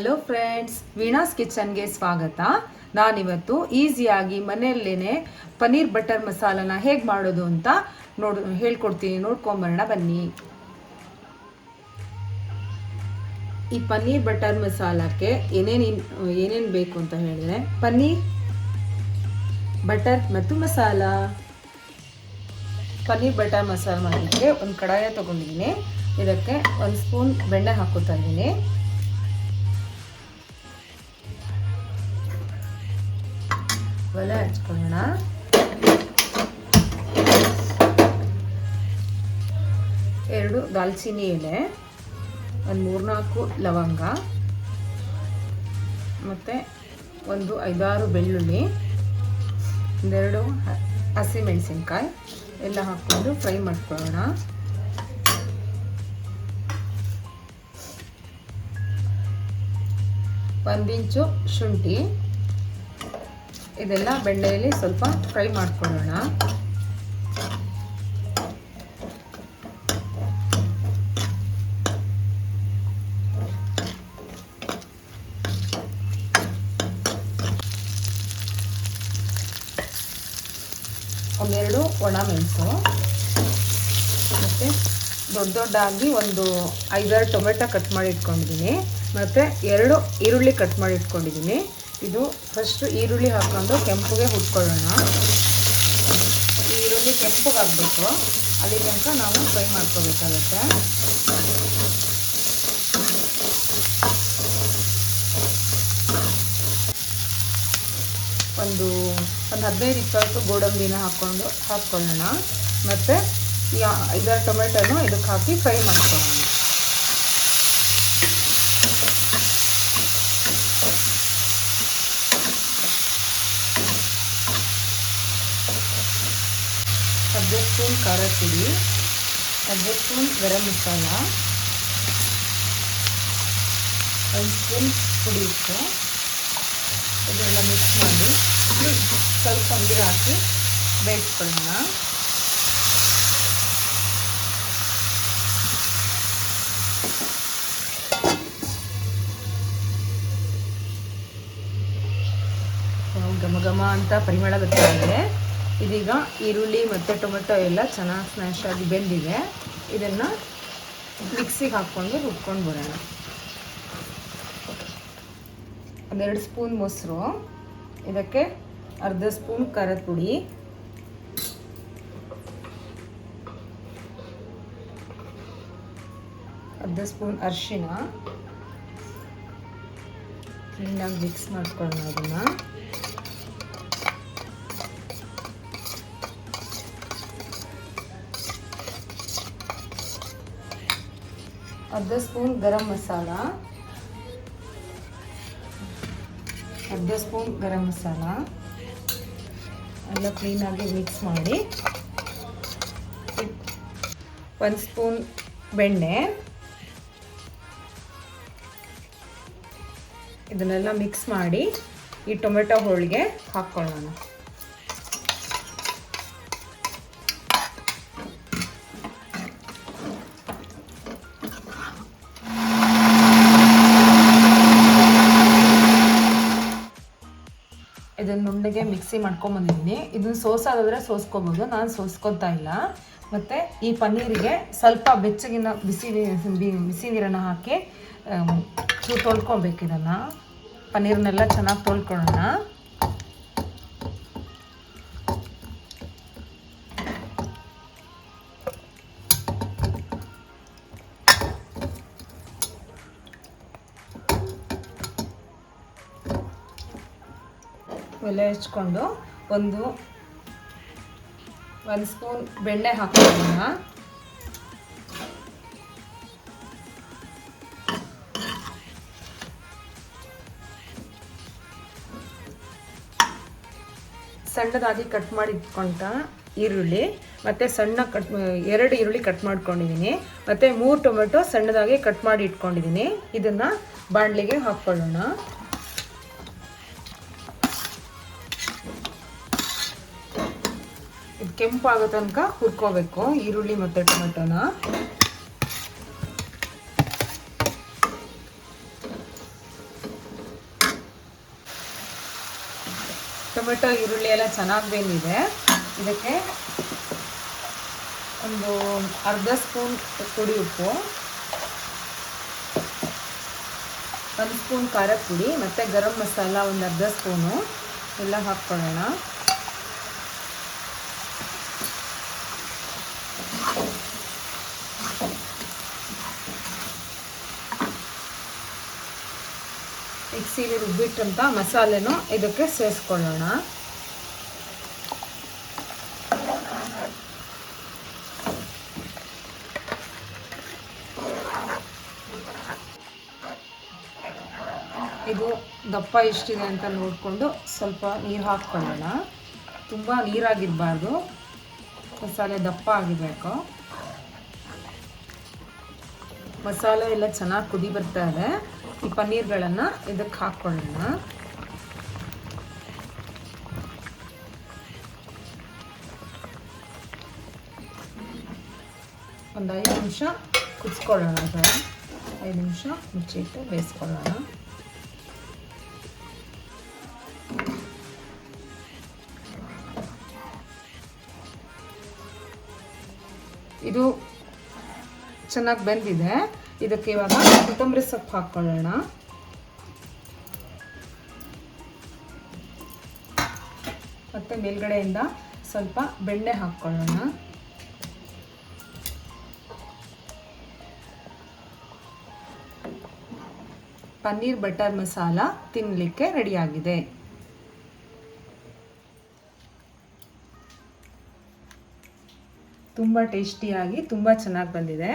Hello friends ವೀಣಾಸ್ ಕಿಚನ್ಗೆ ಸ್ವಾಗತ. ನಾನಿವತ್ತು ಈಸಿಯಾಗಿ ಮನೆಯಲ್ಲೇ ಪನ್ನೀರ್ ಬಟರ್ ಮಸಾಲನ ಹೇಗೆ ಮಾಡೋದು ಅಂತ ನೋಡ್, ಹೇಳ್ಕೊಡ್ತೀನಿ. ನೋಡ್ಕೊಂಬರೋಣ, ಬನ್ನಿ. ಈ ಪನ್ನೀರ್ ಬಟರ್ ಮಸಾಲಕ್ಕೆ ಏನೇನು ಏನೇನು ಬೇಕು ಅಂತ ಹೇಳಿದ್ರೆ, ಪನ್ನೀರ್, ಬಟರ್ ಮತ್ತು ಮಸಾಲ. ಪನ್ನೀರ್ ಬಟರ್ ಮಸಾಲ ಮಾಡಲಿಕ್ಕೆ ಒಂದು ಕಡಾಯ ತೊಗೊಂಡಿದ್ದೀನಿ. ಇದಕ್ಕೆ ಒಂದು ಸ್ಪೂನ್ ಬೆಣ್ಣೆ ಹಾಕೋತಾ ಇದ್ದೀನಿ. ಒಲೆ ಹಚ್ಕೊಳ್ಳೋಣ. ಎರಡು ದಾಲ್ಚಿನ್ನಿ ಎಲೆ, ಒಂದು ಮೂರ್ನಾಲ್ಕು ಲವಂಗ, ಮತ್ತು ಒಂದು ಐದಾರು ಬೆಳ್ಳುಳ್ಳಿ, ಒಂದೆರಡು ಹಸಿಮೆಣಸಿನ್ಕಾಯಿ ಎಲ್ಲ ಹಾಕ್ಕೊಂಡು ಫ್ರೈ ಮಾಡ್ಕೊಳ್ಳೋಣ. ಒಂದು ಶುಂಠಿ ಇದೆಲ್ಲ ಬೆಣ್ಣೆಯಲ್ಲಿ ಸ್ವಲ್ಪ ಫ್ರೈ ಮಾಡ್ಕೊಳ್ಳೋಣ. ಒಂದೆರಡು ಒಣ ಮೆಣಸು. ಮತ್ತು ದೊಡ್ಡ ದೊಡ್ಡಾಗಿ ಒಂದು ಐದಾರು ಟೊಮೆಟೊ ಕಟ್ ಮಾಡಿ ಇಟ್ಕೊಂಡಿದ್ದೀನಿ. ಮತ್ತು ಎರಡು ಈರುಳ್ಳಿ ಕಟ್ ಮಾಡಿ ಇಟ್ಕೊಂಡಿದ್ದೀನಿ. ಇದು ಫಸ್ಟು ಈರುಳ್ಳಿ ಹಾಕ್ಕೊಂಡು ಕೆಂಪುಗೆ ಹುಟ್ಕೊಳ್ಳೋಣ ಈರುಳ್ಳಿ ಕೆಂಪಗಾಗಬೇಕು ಅಲ್ಲಿ ತನಕ ನಾವು ಫ್ರೈ ಮಾಡ್ಕೋಬೇಕಾಗತ್ತೆ. ಒಂದು ಒಂದು ಹದಿನೈದು ಇಪ್ಪತ್ತು ಗೋಡಂಬಿನ ಹಾಕ್ಕೊಂಡು ಹಾಕ್ಕೊಳ್ಳೋಣ. ಮತ್ತು ಇದರ ಟೊಮೆಟೊನು ಇದಕ್ಕೆ ಹಾಕಿ ಫ್ರೈ ಮಾಡ್ಕೊಳ್ಳೋಣ ಹದಿನೈದು ಸ್ಪೂನ್ ಖಾರ ಪುಡಿ ಹದಿನೈದು ಸ್ಪೂನ್ ಗರಂ ಮಸಾಲ ಒಂದು ಸ್ಪೂನ್ ಪುಡಿ ಇಟ್ಟು ಇದೆಲ್ಲ ಮಿಕ್ಸ್ ಮಾಡಿ ಸ್ವಲ್ಪ ನೀರು ಹಾಕಿ ಬೇಯಿಸ್ಕೊಳ್ಳೋಣ ಘಮ ಘಮ ಅಂತ ಪರಿಮಳ ಬರ್ತಾ ಇದೆ. ಇದೀಗ ಈರುಳ್ಳಿ ಮತ್ತು ಟೊಮೆಟೊ ಎಲ್ಲ ಚೆನ್ನಾಗಿ ಸ್ಮ್ಯಾಶ್ ಆಗಿ ಬೆಂದಿದೆ. ಇದನ್ನು ಮಿಕ್ಸಿಗೆ ಹಾಕ್ಕೊಂಡು ರುಬ್ಕೊಂಡು ಬರೋಣ. ಒಂದೆರಡು ಸ್ಪೂನ್ ಮೊಸರು, ಇದಕ್ಕೆ ಅರ್ಧ ಸ್ಪೂನ್ ಖಾರದ ಪುಡಿ. ಅರ್ಧ ಸ್ಪೂನ್ ಅರಿಶಿನ. ಕ್ಲೀನಾಗಿ ಮಿಕ್ಸ್ ಮಾಡ್ಕೊಳ್ಳೋಣ ಅದನ್ನು. ಅರ್ಧ ಸ್ಪೂನ್ ಗರಂ ಮಸಾಲ. ಅರ್ಧ ಸ್ಪೂನ್ ಗರಂ ಮಸಾಲ. ಎಲ್ಲ ಕ್ಲೀನಾಗಿ ಮಿಕ್ಸ್ ಮಾಡಿ. ಒಂದು ಸ್ಪೂನ್ ಬೆಣ್ಣೆ. ಇದನ್ನೆಲ್ಲ ಮಿಕ್ಸ್ ಮಾಡಿ ಈ ಟೊಮೆಟೊ ಹೋಳಿಗೆ ಹಾಕ್ಕೊಳ್ಳೋಣ. ಮಿಕ್ಸಿ ಮಾಡ್ಕೊಂಬಂದಿದ್ದೀನಿ ಇದನ್ನು ಸೋಸೋದಾದರೆ ಸೋಸ್ಕೊಬೋದು. ನಾನು ಸೋಸ್ಕೊತಾ ಇಲ್ಲ. ಮತ್ತು ಈ ಪನ್ನೀರಿಗೆ ಸ್ವಲ್ಪ ಬೆಚ್ಚಗಿನ ಬಿಸಿ ಬಿಸಿ ನೀರನ್ನು ಹಾಕಿ ತೊಳ್ಕೊಬೇಕಿದನ್ನು ಪನ್ನೀರ್ನೆಲ್ಲ ಚೆನ್ನಾಗಿ ತೊಳ್ಕೊಳ್ಳೋಣ. ಒಲೆ ಹಚ್ಕೊಂಡು ಒಂದು ಒಂದು ಸ್ಪೂನ್ ಬೆಣ್ಣೆ ಹಾಕೋಣ ಸಣ್ಣದಾಗಿ ಕಟ್ ಮಾಡಿ ಇಟ್ಕೊಂಡ ಈರುಳ್ಳಿ, ಮತ್ತು ಸಣ್ಣ ಕಟ್, ಎರಡು ಈರುಳ್ಳಿ ಕಟ್ ಮಾಡ್ಕೊಂಡಿದ್ದೀನಿ ಮತ್ತು ಮೂರು ಟೊಮೆಟೊ ಸಣ್ಣದಾಗಿ ಕಟ್ ಮಾಡಿ ಇಟ್ಕೊಂಡಿದ್ದೀನಿ ಇದನ್ನು ಬಾಣಲಿಗೆ ಹಾಕ್ಕೊಳ್ಳೋಣ. ಕೆಂಪಾಗೋ ತನಕ ಹುರ್ಕೋಬೇಕು, ಈರುಳ್ಳಿ ಮತ್ತು ಟೊಮೆಟೊನ. ಟೊಮೆಟೊ, ಈರುಳ್ಳಿ ಎಲ್ಲ ಚೆನ್ನಾಗಿ ಬೆಂದಿದೆ. ಇದಕ್ಕೆ ಒಂದು ಅರ್ಧ ಸ್ಪೂನ್ ಪುಡಿ ಉಪ್ಪು, ಒಂದು ಸ್ಪೂನ್ ಖಾರ ಪುಡಿ, ಮತ್ತು ಗರಂ ಮಸಾಲ ಒಂದು ಅರ್ಧ ಸ್ಪೂನು ಎಲ್ಲ ಹಾಕ್ಕೊಳ್ಳೋಣ. ಮಿಕ್ಸಿಲಿ ರುಬ್ಬಿಟ್ಟಂಥ ಮಸಾಲೆನೂ ಇದಕ್ಕೆ ಸೇರಿಸ್ಕೊಳ್ಳೋಣ. ಇದು ದಪ್ಪ ಎಷ್ಟಿದೆ ಅಂತ ನೋಡಿಕೊಂಡು ಸ್ವಲ್ಪ ನೀರು ಹಾಕ್ಕೊಳ್ಳೋಣ. ತುಂಬ ನೀರಾಗಿರಬಾರ್ದು. ಮಸಾಲೆ ದಪ್ಪ ಆಗಿರಬೇಕು. ಮಸಾಲೆ ಎಲ್ಲ ಚೆನ್ನಾಗಿ ಕುದಿ ಬರ್ತಾ ಇದೆ. ಈ ಪನ್ನೀರ್ಗಳನ್ನು ಇದಕ್ಕೆ ಹಾಕ್ಕೊಳ್ಳೋಣ ಒಂದು ಐದು ನಿಮಿಷ ಕುದಿಸ್ಕೊಳ್ಳೋಣ ಸರ್. ಐದು ನಿಮಿಷ ಮುಚ್ಚಿಟ್ಟು ಬೇಯಿಸ್ಕೊಳ್ಳೋಣ. ಇದು ಚೆನ್ನಾಗಿ ಬೆಂದಿದೆ. ಇದಕ್ಕೆ ಇವಾಗ ಕೊತ್ತಂಬರಿ ಸೊಪ್ಪು ಹಾಕ್ಕೊಳ್ಳೋಣ ಮತ್ತು ಮೇಲ್ಗಡೆಯಿಂದ ಸ್ವಲ್ಪ ಬೆಣ್ಣೆ ಹಾಕ್ಕೊಳ್ಳೋಣ ಪನ್ನೀರ್ ಬಟರ್ ಮಸಾಲ ತಿನ್ನಲಿಕ್ಕೆ ರೆಡಿಯಾಗಿದೆ. ತುಂಬ ಟೇಸ್ಟಿಯಾಗಿ ತುಂಬ ಚೆನ್ನಾಗಿ ಬಂದಿದೆ.